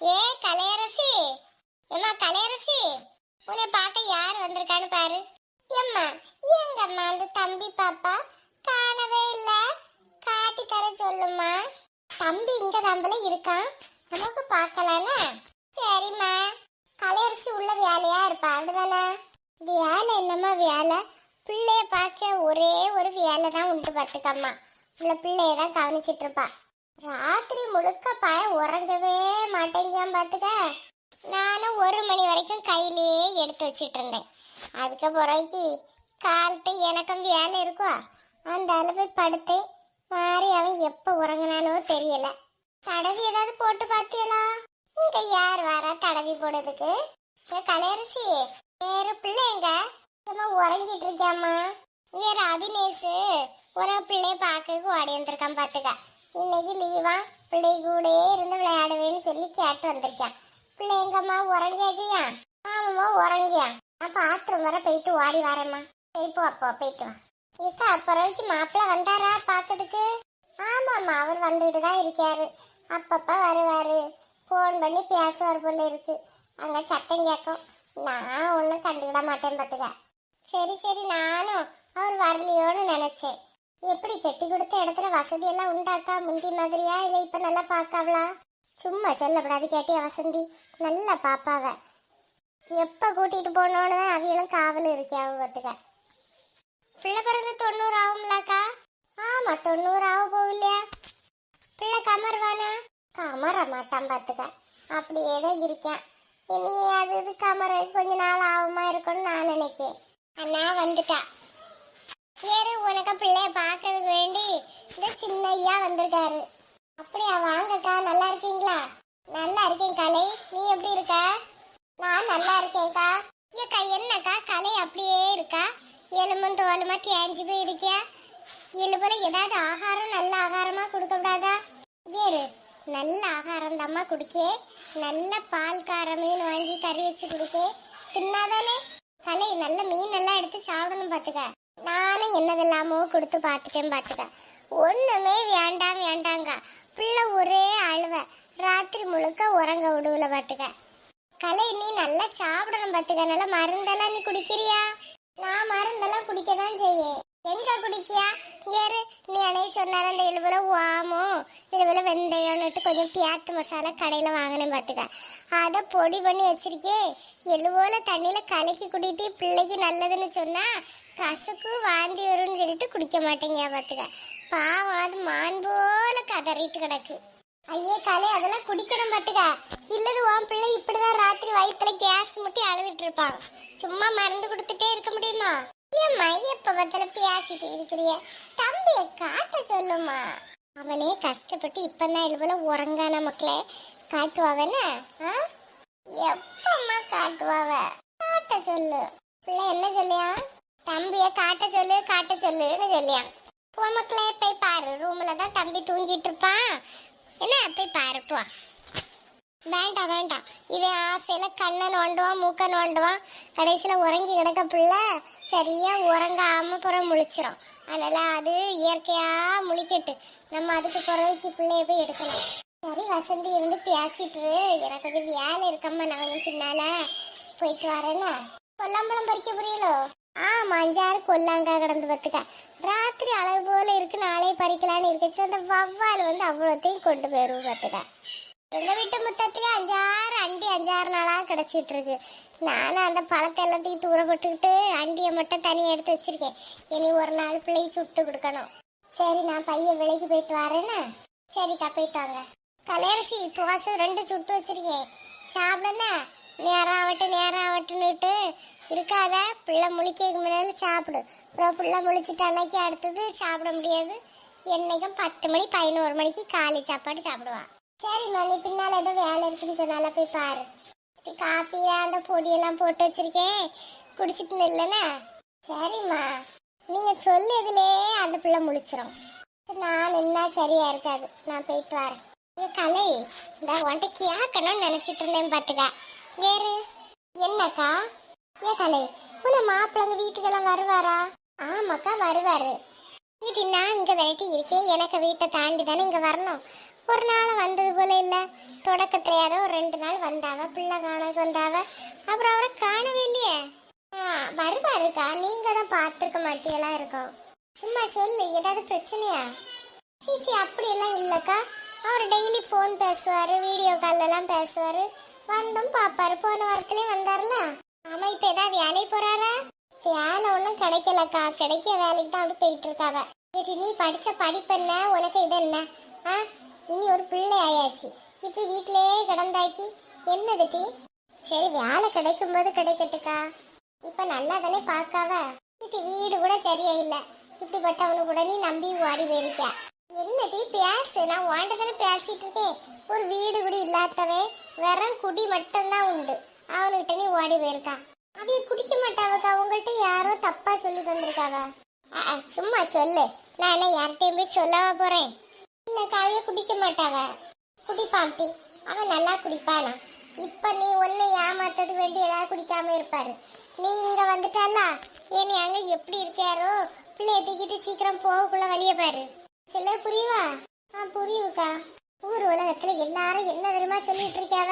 ஏ கலையரசி. ஏம்மா கலையரசி? உன்னை பார்க்க யார் வந்திருக்கான்னு பாரு. எம்மா எங்கம்மா அந்த தம்பி பாப்பா? காணவே இல்ல. காட்டி தர சொல்லுமா தம்பி இங்க தம்பல இருக்கான். நமக்கு பார்க்கலானா சரிம்மா. கலையரசி உள்ள வேலையா இருப்பா அப்படிதானே? வேலை என்னம்மா வேலை? பிள்ளைய பார்க்க ஒரே ஒரு வேலை தான் உண்டு பார்த்துக்கம்மா. உள்ள பிள்ளைய தான் கவனிச்சிட்டு இருப்பா. ராத்திரி முழுக்க பாய உறங்கவே மாட்டேங்கியான் பார்த்துக்க? நானும் ஒரு மணி வரைக்கும் கையிலேயே எடுத்து வச்சிட்டு இருந்தேன். அதுக்கு பிறகு காலத்து எனக்கும் வேலை இருக்கோ? அந்த அளவு படுத்தேன். மாறி அவன் எப்போ உறங்கினானோ தெரியல. தடவி ஏதாவது போட்டு பார்த்தியலா? இங்க யார் வாரா தடவி போடுறதுக்கு? கலையரசி வேறு பிள்ளை எங்க உறங்கிட்டு இருக்கியாம்மா? வேற அபினேஷ் ஒரு பிள்ளைய பார்க்க ஓடி வந்திருக்கான் பார்த்துக்க. இன்னைக்கு லீவா பிள்ளை கூட இருந்து விளையாடுவேன்னு சொல்லி கேட்டு வந்திருக்கான். பிள்ளை எங்கம்மா? உறங்கியாச்சியா ஆமாம்மா உறங்கியா. நான் பாத்ரூம் வர போயிட்டு ஓடி வரேம்மா. சரி போ அப்போ போயிட்டு வா. இக்கா அப்புறம் மாப்பிள்ள வந்தாரா பார்க்கறதுக்கு? ஆமாம்மா அவர் வந்துட்டு தான் இருக்காரு. அப்பப்போ வருவாரு. ஃபோன் பண்ணி பேசுவார் போல இருக்கு. அங்கே சத்தம் கேட்கும். நான் ஒன்றும் கண்டுக்கிட மாட்டேன் பார்த்துக்க சரி சரி நானும் அவர் வரலையோன்னு நினைச்சேன். எப்படி கட்டி கொடுத்த இடத்துல வசதி எல்லாம் உண்டாக்கா? முந்தி மாதிரியா? இல்லை இப்ப நல்லா பாக்காவளா சும்மா சொல்லப்படாது கேட்டியா வசந்தி. நல்லா பாப்பாவ எப்ப கூட்டிட்டு போனோன்னு தான் அவியலும் காவல் இருக்கியாவ பார்த்துக்க பிள்ளை பிறந்து தொண்ணூறு ஆகும்லாக்கா? ஆமா தொண்ணூறு ஆக போகலையா பிள்ளை கமருவானா? கமர மாட்டான் பார்த்துக்க அப்படியே தான் இருக்கேன். இனி அது இது கமர கொஞ்ச நாள் ஆகுமா இருக்கும்னு நான் நினைக்கிறேன் அண்ணா வந்துட்டா. அக்கா பிள்ளைய பார்க்கறதுக்கு வேண்டி இந்த சின்னையா வந்திருக்காரு. அப்படியா வாங்கக்கா நல்லா இருக்கீங்களா? நல்லா இருக்கேன் கலை நீ எப்படி இருக்க? நான் நல்லா இருக்கேன்க்கா. ஏக்கா என்னக்கா கலை அப்படியே இருக்கா? எலும்பும் தோலுமா தேஞ்சு போய் இருக்கியா எலும்புல ஏதாவது ஆகாரம் நல்ல ஆகாரமா கொடுக்க கூடாதா வேறு நல்ல ஆகாரம் தாம்மா குடிக்கே. நல்ல பால் கார மீன் வாங்கி கறி வச்சு குடிக்கே. தின்னாதானே? கலை நல்ல மீன் எல்லாம் எடுத்து சாப்பிடணும் பாத்துக்க நானும் என்னதெல்லாமோ கொடுத்து பார்த்துட்டேன் பார்த்துக்க. ஒண்ணுமே வேண்டாம் வேண்டாங்க பிள்ளை ஒரே அழுவ. ராத்திரி முழுக்க உறங்க விடுவல பார்த்துக்க. கலை நீ நல்லா சாப்பிடணும் பார்த்துக்க. நல்லா மருந்தெல்லாம் நீ குடிக்கிறியா? நான் மருந்தெல்லாம் குடிக்க தான் செய்யேன் எங்க குடிக்கியா? ஏறு நீ அணைய சொன்னால அந்த இழுவில ஓமோ இழுவில வெந்தயம்னுட்டு கொஞ்சம் பியாத்து மசாலா கடையில் வாங்கினேன் பார்த்துக்க. அதை பொடி பண்ணி வச்சிருக்கே. எழுவோல தண்ணியில் கலக்கி குடிட்டு பிள்ளைக்கு நல்லதுன்னு சொன்னால் கசுக்கு வாந்தி வரும்னு சொல்லிட்டு குடிக்க மாட்டேங்க பார்த்துக்க. பாவம் அது மான் போல கதறிட்டு கிடக்கு. ஐயே கலை அதெல்லாம் குடிக்கணும் பார்த்துக்க. இல்லது உன் பிள்ளை இப்படிதான் ராத்திரி வயிற்றுல கேஸ் முட்டி அழுதுட்டு இருப்பான். சும்மா மருந்து கொடுத்துட்டே இருக்க முடியுமா? ஏன் மையப்ப பத்தில பேசிட்டு இருக்கிறிய? தம்பிய காட்ட சொல்லுமா? அவனே கஷ்டப்பட்டு இப்பதான் இது போல உறங்கான மக்களே? காட்டுவாவன எப்பம்மா காட்டுவாவ? காட்ட சொல்லு. பிள்ளை என்ன சொல்லியா தம்பிய காட்ட சொல்லு காட்ட சொல்லுன்னு சொல்லியான். போ மக்களே போய் பாரு ரூம்ல தான் தம்பி தூங்கிட்டு இருப்பான். என்ன போய் பாரு போ. வேண்டாம் வேண்டாம். இவன் ஆசையில கண்ணை நோண்டுவான் மூக்க நோண்டுவான். கடைசியில உறங்கி கிடக்க பிள்ளை சரியா உறங்காம புறம் முழிச்சிரும். அதனால அது இயற்கையா முழிக்கட்டு. நம்ம அதுக்கு பிறகு பிள்ளைய போய் எடுக்கணும். சரி வசந்தி இருந்து பேசிட்டு எனக்கு கொஞ்சம் வேலை இருக்கம்மா நான் கொஞ்சம் பின்னால போயிட்டு வரேன்னா. பொல்லாம்பழம் பறிக்க புரியலோ ஆ அஞ்சாறு கொல்லாங்கா கிடந்து பத்துக்க ராத்திரி அளவு போல இருக்கு நாளே பறிக்கலான்னு இருக்கு. அந்த வவ்வால் வந்து அவ்வளோத்தையும் கொண்டு போயிடும் பத்துக்க எங்க வீட்டு முத்தத்திலே அஞ்சாறு அண்டி அஞ்சாறு நாளா கிடைச்சிட்டு இருக்கு. நானும் அந்த பழத்தை எல்லாத்தையும் தூரப்பட்டுக்கிட்டு அண்டியை மட்டும் தனியாக எடுத்து வச்சிருக்கேன். இனி ஒரு நாள் பிள்ளை சுட்டு கொடுக்கணும். சரி நான் பையன் விலைக்கு போயிட்டு வரேன்னா சரிக்கா போயிட்டு வாங்க. கலையரசி துவாசம் ரெண்டு சுட்டு வச்சிருக்கேன். சாப்பிடணும் நேரம் ஆகட்டும் நேரம் ஆகட்டும்னுட்டு இருக்காத பிள்ளை முழிக்கிறதுக்கு முன்னாடி சாப்பிடு. அப்புறம் பிள்ளை முழிச்சிட்டு அன்னைக்கு அடுத்தது சாப்பிட முடியாது. என்னைக்கும் பத்து மணி பதினோரு மணிக்கு காலை சாப்பாடு சாப்பிடுவான் சரிம்மா நீ பின்னால் ஏதோ வேலை இருக்குன்னு சொன்னால போய் பாரு. இது காப்பி அந்த பொடியெல்லாம் போட்டு வச்சிருக்கேன். குடிச்சிட்டு இல்லைன்னா சரிம்மா. நீங்கள் சொல்லுதுலே அந்த பிள்ளை முழிச்சிடும் நான் என்ன சரியா இருக்காது. நான் போயிட்டு வரேன். கலை இந்த உன்ட்ட கேட்கணும்னு நினச்சிட்டு இருந்தேன் பாத்துக்க. வேறு? என்னக்கா? ஏ கலை உன்னை மாப்பிள்ளைங்க வீட்டுக்கெல்லாம் வருவாரா? ஆமாக்கா வருவாரு. இது நான் இங்க விரட்டி இருக்கேன். எனக்கு வீட்டை தாண்டி தானே இங்க வரணும். ஒரு நாள் வந்தது போல இல்ல. தொடக்கத்திலேயாவது ஒரு ரெண்டு நாள் வந்தாவ பிள்ளை காணக்கு வந்தாவ. அப்புறம் அவரை காணவே இல்லையே. ஆ, வருவாருக்கா. நீங்க தான் பார்த்துருக்க மாட்டியெல்லாம் இருக்கும். சும்மா சொல்லு ஏதாவது பிரச்சனையா? சிசி அப்படியெல்லாம் இல்லைக்கா. அவர் டெய்லி ஃபோன் பேசுவாரு வீடியோ கால்ல எல்லாம் பேசுவாரு. வந்தும் பாப்பாரு போன வாரத்துலயும் வந்தாருல. ஆமா இப்ப ஏதாவது வேலைக்கு போறாரா? வேலை ஒன்றும் கிடைக்கலக்கா. கிடைக்க வேலைக்கு தான் அப்படி போயிட்டு இருக்காவ. சரி, நீ படிச்ச படிப்பு என்ன? உனக்கு இது என்ன? ஆ? இனி ஒரு பிள்ளை ஆயாச்சு. இப்படி வீட்டிலேயே கிடந்தாக்கி என்னது டீ? சரி வேலை கிடைக்கும் போது கிடைக்கட்டுக்கா. இப்ப நல்லா தானே பார்க்காவ? வீட்டு வீடு கூட சரியா இல்ல இப்படிப்பட்டவனு கூட நீ நம்பி ஓடி போயிருக்க. என்ன டீ? பேசு. நான் வாண்ட பேசிட்டு இருக்கேன். ஒரு வீடு கூட இல்லாதவன் வெறும் குடி மட்டும்தான் உண்டு. ஓடி போயிருக்கா. அவைய குடிக்க மாட்டாவுக்கா. உங்கள்கிட்ட யாரோ தப்பா சொல்லி தந்திருக்காவ? சும்மா சொல்லு. நான் என்ன யார்கிட்டயும் போய் சொல்லவா போறேன்? இல்லக்கா அவைய குடிக்க மாட்டாவ? குடிப்பான்டி அவன் நல்லா குடிப்பானா? இப்ப நீ ஒன்னு ஏமாத்தது வேண்டி ஏதாவது குடிக்காம இருப்பாரு. நீ இங்க வந்துட்டால ஏன் அங்க எப்படி இருக்காரோ பிள்ளைய தூக்கிட்டு சீக்கிரம் போகக்குள்ள வழிய பாரு. சொல்ல புரியுவா? ஆ புரியுக்கா ஊர் உலகத்துல எல்லாரும் என்ன தெரியுமா சொல்லிட்டு இருக்காவ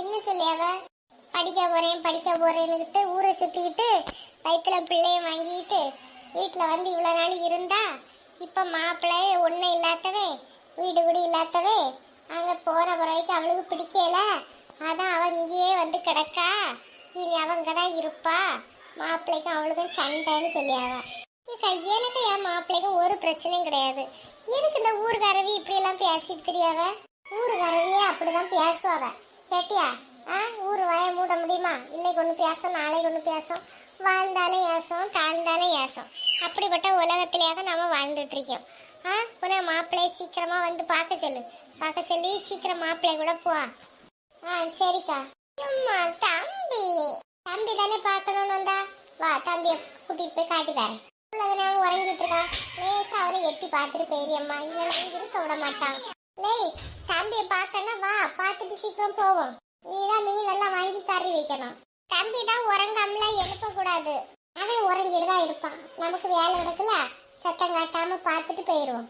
என்ன சொல்லியாவ? படிக்க போறேன் படிக்க போகிறேன்னுட்டு ஊரை சுத்திக்கிட்டு வயிற்றுல பிள்ளைய வாங்கிக்கிட்டு வீட்டில் வந்து இவ்வளோ நாள் இருந்தா இப்போ மாப்பிள்ளையே ஒன்றும் இல்லாதவே வீடு கூட இல்லாதவே அங்கே போகிற பிறகு அவளுக்கு பிடிக்கல. அதான் அவன் இங்கேயே வந்து கிடக்கா. இனி அவங்க தான் இருப்பா. மாப்பிள்ளைக்கும் அவளுக்கும் சண்டைன்னு சொல்லியாவ. எனக்கு என் மாப்பிள்ளைக்கும் ஒரு பிரச்சனையும் கிடையாது. எனக்கு இந்த ஊர்காரவி இப்படியெல்லாம் பேசிட்டு தெரியாவ ஊர்காரவியே அப்படிதான் பேசுவாவ. கேட்டியா? ஊர் வாய மூட முடியுமா? இன்னைக்கு ஒன்று பேசும் நாளைக்கு ஒன்று பேசும். வாழ்ந்தாலும் ஏசும் தாழ்ந்தாலும் ஏசும். அப்படிப்பட்ட உலகத்திலேயாக நம்ம வாழ்ந்துட்டு இருக்கோம். ஆ உன மாப்பிள்ளையை சீக்கிரமாக வந்து பார்க்க சொல்லு. பார்க்க சொல்லி சீக்கிரம் மாப்பிள்ளை கூட போ. ஆ சரிக்கா. அம்மா தம்பி. தம்பி தானே பார்க்கணும்னு வந்தா? வா தம்பியை கூட்டிகிட்டு போய் காட்டித்தாரேன் உள்ளதுனால உறங்கிட்டு இருக்கான் லேசா அவரை எட்டி பார்த்துட்டு பெரியம்மா இல்லைன்னா இருக்க விட மாட்டான். லே தம்பியை பார்க்கணும் வா பார்த்துட்டு சீக்கிரம் போவோம். நீதான் மீன் எல்லாம் வாங்கி கறி வைக்கணும். தம்பி தான் உறங்காமல எழுப்ப கூடாது அவன் உறங்கிட்டு தான் இருப்பான். நமக்கு வேலை எடுக்கல சத்தம் காட்டாம பார்த்துட்டு போயிடுவோம்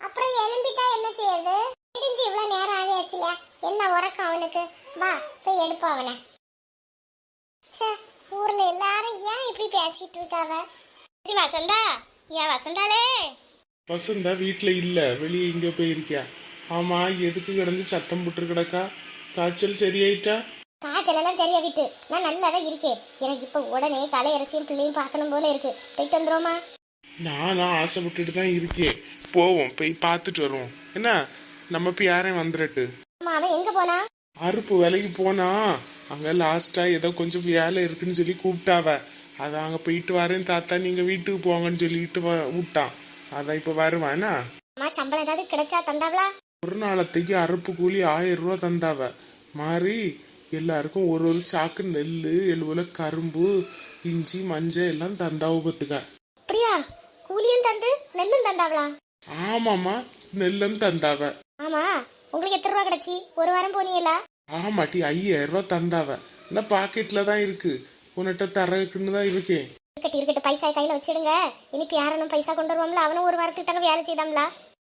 அப்புறம் எழும்பிட்டா என்ன செய்யுது இடிஞ்சு இவ்வளவு நேரம் ஆகியாச்சுல என்ன உறக்கம் அவனுக்கு? வா போய் எடுப்போம் அவனை. ச்சே, ஊர்ல எல்லாரும் ஏன் இப்படி பேசிட்டு இருக்காவ? ஏடி வசந்தா? ஏன் வசந்தாலே வசந்தா வீட்டில் இல்லை. வெளியே இங்கே போயிருக்கியா? ஆமா எதுக்கு கிடந்து சத்தம் போட்டு கிடக்கா காய்ச்சல் சரியாயிட்டா? காய்ச்சல் எல்லாம் சரியா விட்டு நான் நல்லா தான் இருக்கேன். எனக்கு இப்ப உடனே கலையரசியும் பிள்ளையும் பார்க்கணும் போல இருக்கு. போயிட்டு வந்துருவோமா? நானும் ஆசைப்பட்டுட்டு தான் இருக்கேன். போவோம் போய் பார்த்துட்டு வருவோம். என்ன? நம்ம யாரையும் வந்துடட்டு அவன் எங்க போனா? அறுப்பு வேலைக்கு போனா. அங்க லாஸ்டா ஏதோ கொஞ்சம் வேலை இருக்குன்னு சொல்லி கூப்பிட்டாவ. அதான் அங்க போயிட்டு வரேன் தாத்தா நீங்க வீட்டுக்கு போங்கன்னு சொல்லிட்டு வ- விட்டான். அதான் இப்ப வருவானா அம்மா சம்பளம் ஏதாவது கிடைச்சா தந்தாவளா? ஒரு நாளத்தைக்கு அறுப்பு கூலி ஆயிரம் ரூபா தந்தாவ. மாறி எல்லாருக்கும் ஒரு ஒரு சாக்கு நெல் எழுபதுல கரும்பு இஞ்சி மஞ்சள் எல்லாம் தந்தாவ பத்துக்க அப்படியா கூலியும் தந்து நெல்லும் தந்தாவளா? ஆமாமா நெல்லும் தந்தாவ. ஆமா உங்களுக்கு எத்தனை ரூபா கிடைச்சி? ஒரு வாரம் போனீங்களா? ஆமாட்டி ஐயாயிரம் ரூபா தந்தாவ. என்ன பாக்கெட்ல தான் இருக்கு. உன்கிட்ட தரக்குன்னு தான் இருக்கேன். இருக்கட்டும் இருக்கட்டும் பைசா கையில வச்சிடுங்க. இனி யாரனும் பைசா கொண்டு வருவோம்ல? அவனும் ஒரு வாரத்துக்கு தாங்க வேலை செய்தாம்ல?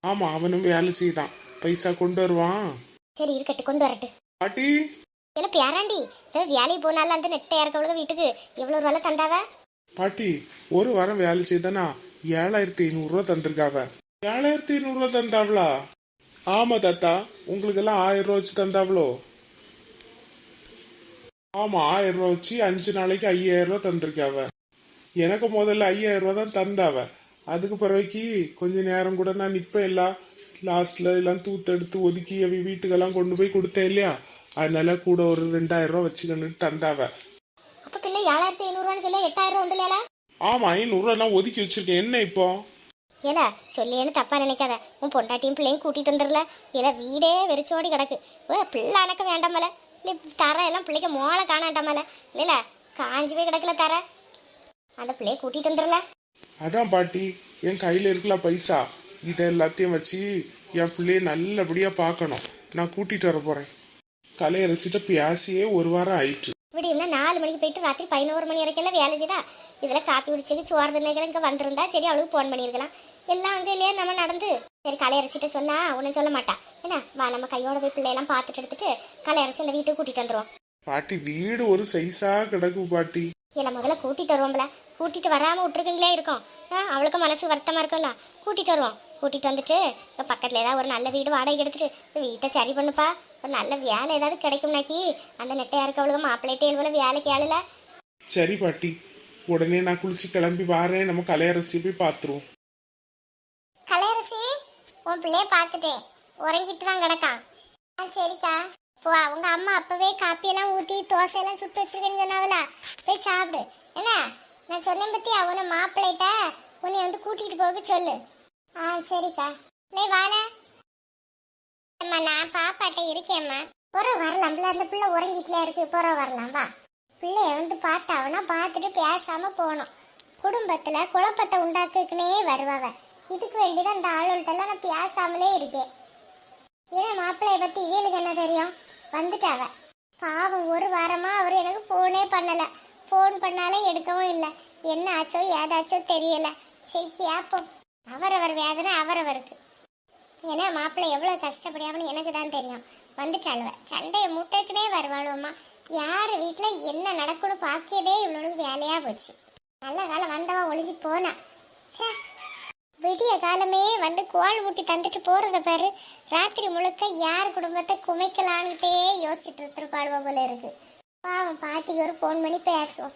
ஆமா அவனும் வேலை செய்தான். பைசா கொண்டு வருவான். சரி இருக்கட்டும் கொண்டு வரட்டு பாட்டி. இல்ல பேராண்டி வேலைக்கு போனால அந்த நெட்டையா இருக்கவளுக்கு வீட்டுக்கு. எவ்வளவு ரூபாய் தந்தாவ? பாட்டி ஒரு வாரம் வேலை செய்தனா ஏழாயிரத்தி ஐநூறுரூவா தந்திருக்காவ. ஏழாயிரத்தி ஐநூறுரூவா தந்தாவளா? ஆமா தாத்தா உங்களுக்கு எல்லாம் ஆயிரம் ரூபா வச்சு தந்தாவளோ? ஆமா ஆயிரம் ரூபா வச்சு அஞ்சு நாளைக்கு ஐயாயிரம் ரூபா தந்திருக்காவ. எனக்கு முதல்ல ஐயாயிரம் ரூபா தான் தந்தாவ. அதுக்கு பிறகு கொஞ்ச நேரம் கூட நான் நிப்பேன் எல்லாம் லாஸ்ட்ல எல்லாம் தூத்தெடுத்து ஒதுக்கி அவ வீட்டுக்கெல்லாம் கொண்டு போய் கொடுத்தேன் இல்லையா? அதனால கூட ஒரு ரெண்டாயிரம் ரூபா வச்சுக்கணுன்னு தந்தாவ. அப்ப பின்ன ஏழாயிரத்தி ஐநூறுவான்னு சொல்லி எட்டாயிரம் ரூபா உண்டுல ஆமா ஐநூறுரூவா நான் ஒதுக்கி வச்சிருக்கேன். என்ன இப்போ? ஏல சொல்லியேன்னு தப்பா நினைக்காத. உன் பொண்டாட்டியும் பிள்ளையும் கூட்டிட்டு வந்துடல இல்ல வீடே வெறிச்சோடி கிடக்கு. பிள்ளை அணக்க வேண்டாமல இல்லை தர எல்லாம் பிள்ளைக்கு மோளை காணாட்டாமல இல்ல காஞ்சி போய் கிடக்கல தர. அந்த பிள்ளைய கூட்டிட்டு வந்துடல அதான் பாட்டி என் கையில இருக்கல பைசா. இதை எல்லாத்தையும் வச்சு என் பிள்ளைய நல்லபடியா பார்க்கணும். நான் கூட்டிட்டு வர போறேன். கலையரசிட்ட பேசியே ஒரு வாரம் ஆயிட்டு. விடியும்னா நாலு மணிக்கு போயிட்டு ராத்திரி பதினோரு மணி வரைக்கும் எல்லாம் வேலை செய்தா? இதில் காப்பி குடிச்சது சோறு தின்னைகள் இங்கே வந்திருந்தா சரி அவளுக்கு ஃபோன் பண்ணியிருக்கலாம். எல்லாம் அங்கே இல்லையா நம்ம நடந்து. சரி கலையரசிட்ட சொன்னா ஒன்றும் சொல்ல மாட்டா. என்ன? வா நம்ம கையோட போய் பிள்ளையெல்லாம் பார்த்துட்டு எடுத்துட்டு கலையரசி இந்த வீட்டுக்கு கூட்டிட்டு வந்துருவோம். பாட்டி வீடு ஒரு சைஸா கிடக்கு பாட்டி. இல்ல முதல்ல கூட்டிட்டு வருவோம்ல கூட்டிட்டு வராம விட்டுருக்குங்களே இருக்கோம். அவளுக்கு மனசு வருத்தமா இருக்கும்ல. கூட்டிட்டு வருவோம். கூட்டிட்டு வந்துட்டு இப்ப பக்கத்துல ஏதாவது ஒரு நல்ல வீடு வாடகை எடுத்துட்டு வீட்டை சரி பண்ணுப்பா. ஒரு நல்ல வேலை ஏதாவது கிடைக்கும்னாக்கி அந்த நெட்டையா இருக்கவளுக்கு மாப்பிள்ளைட்டே இவ்வளவு வேலைக்கு ஆளுல சரி பாட்டி. உடனே நான் குளிச்சு கிளம்பி வாரேன். நம்ம கலையரசியை போய் பார்த்துருவோம் கலையரசி உன் பிள்ளைய பார்த்துட்டேன். உறங்கிட்டு தான் கிடக்கான். ஆ சரிக்கா. போ அவங்க அம்மா அப்பவே காப்பியெல்லாம் ஊற்றி தோசையெல்லாம் சுட்டு வச்சிருக்கேன்னு சொன்னாவல போய் சாப்பிடு. என்ன? நான் சொன்னேன் பத்தி அவனை மாப்பிள்ளைட்ட உன்னை வந்து கூட்டிட்டு போக சொல்லு. ஆ சரிக்கா. இல்லை வாழ அம்மா நான் பாப்பாட்ட இருக்கேம்மா புற வரலாம்ல அந்த பிள்ளை உறங்கிட்டுல இருக்கு. புற வரலாம். வா. பிள்ளைய வந்து பார்த்தாவனா பார்த்துட்டு பேசாம போகணும். குடும்பத்துல குழப்பத்தை உண்டாக்குக்குனே வருவாவ. இதுக்கு வேண்டிதான் இந்த ஆளுகிட்டலாம் நான் பேசாமலே இருக்கேன். ஏன்னா மாப்பிள்ளைய பத்தி இவளுக்கு என்ன தெரியும்? வந்துட்டாவ. பாவம் ஒரு வாரமா அவர் எனக்கு ஃபோனே பண்ணல. ஃபோன் பண்ணாலும் எடுக்கவும் இல்லை. என்ன ஆச்சோ ஏதாச்சோ தெரியல. சரி கேப்போம். அவரவர் வேதனை அவரவருக்கு. ஏன்னா மாப்பிள்ளை எவ்வளோ கஷ்டப்படியாமனு எனக்கு தான் தெரியும். வந்துட்டாளுவ. சண்டையை முட்டைக்குனே வருவாளுவம்மா. யார் வீட்டில் என்ன நடக்கும்னு பார்க்கதே இவ்வளோனுக்கு வேலையாக போச்சு. நல்ல காலம் வந்தவா ஒளிஞ்சு போனா. ச்சே. விடிய காலமே வந்து கோல் முட்டி தந்துட்டு போறத பாரு. ராத்திரி முழுக்க யார் குடும்பத்தை குமைக்கலான்னுட்டே யோசிச்சுட்டு இருப்பாளுவ போல இருக்கு. பாவம் பாட்டிக்கு ஒரு ஃபோன் பண்ணி பேசுவோம்.